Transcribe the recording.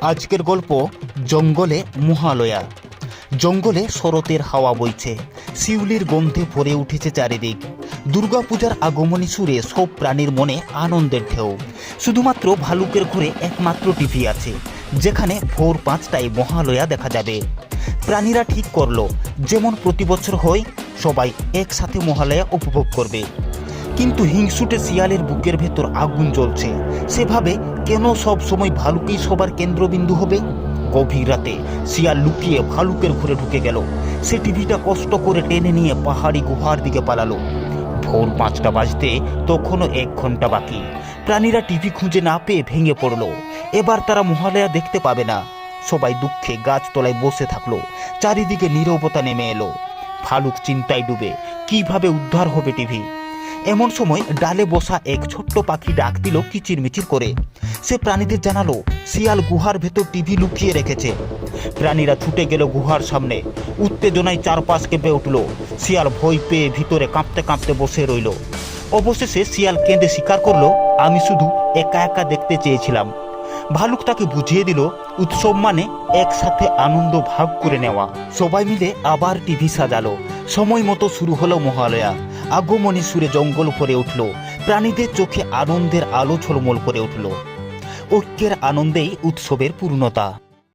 আজকের গল্প জঙ্গলে মহালয়া। জঙ্গলে শরতের হাওয়া বইছে, শিউলির গন্ধে ভরে উঠেছে চারিদিক। দুর্গাপূজার আগমনী সুরে সব প্রাণীর মনে আনন্দের ঢেউ। শুধুমাত্র ভালুকের ঘরে একমাত্র টিভি আছে, যেখানে ভোর পাঁচটায় মহালয়া দেখা যাবে। প্রাণীরা ঠিক করল, যেমন প্রতি বছর হয়, সবাই একসাথে মহালয়া উপভোগ করবে। কিন্তু হিংসুটে শিয়ালের বুকের ভেতর আগুন জ্বলছে। সেভাবে কেন সব সময় ভালুকেই সবার কেন্দ্রবিন্দু হবে? গভীর রাতে শিয়াল লুকিয়ে ভালুকের ঘরে ঢুকে গেল। সে টিভিটা কষ্ট করে টেনে নিয়ে পাহাড়ি গুহার দিকে পালালো। ভোর পাঁচটা বাজতে তখনও এক ঘণ্টা বাকি। প্রাণীরা টিভি খুঁজে না পেয়ে ভেঙে পড়ল। এবার তারা মহালয়া দেখতে পাবে না। সবাই দুঃখে গাছতলায় বসে থাকল। চারিদিকে নীরবতা নেমে এলো। ভালুক চিন্তায় ডুবে। কীভাবে উদ্ধার হবে টিভি? এমন সময় ডালে বসা এক ছোট্ট পাখি ডাক দিল কিচিরমিচির করে। সে প্রাণীদের জানালো, শিয়াল গুহার ভেতর টিভি লুকিয়ে রেখেছে। প্রাণীরা ছুটে গেল গুহার সামনে। উত্তেজনায় চারপাশ কেঁপে উঠল। শিয়াল ভয় পেয়ে ভিতরে কাঁপতে কাঁপতে বসে রইল। অবশেষে শিয়াল কেঁদে স্বীকার করল, আমি শুধু একা একা দেখতে চেয়েছিলাম। ভালুক তাকে বুঝিয়ে দিল, উৎসব মানে একসাথে আনন্দ ভাগ করে নেওয়া। সবাই মিলে আবার টিভি সাজালো। সময় মতো শুরু হলো মহালয়া। আগমনী সুরে জঙ্গল ভরে উঠল। প্রাণীদের চোখে আনন্দের আলো ঝলমল করে উঠল। ঐক্যের আনন্দেই উৎসবের পূর্ণতা।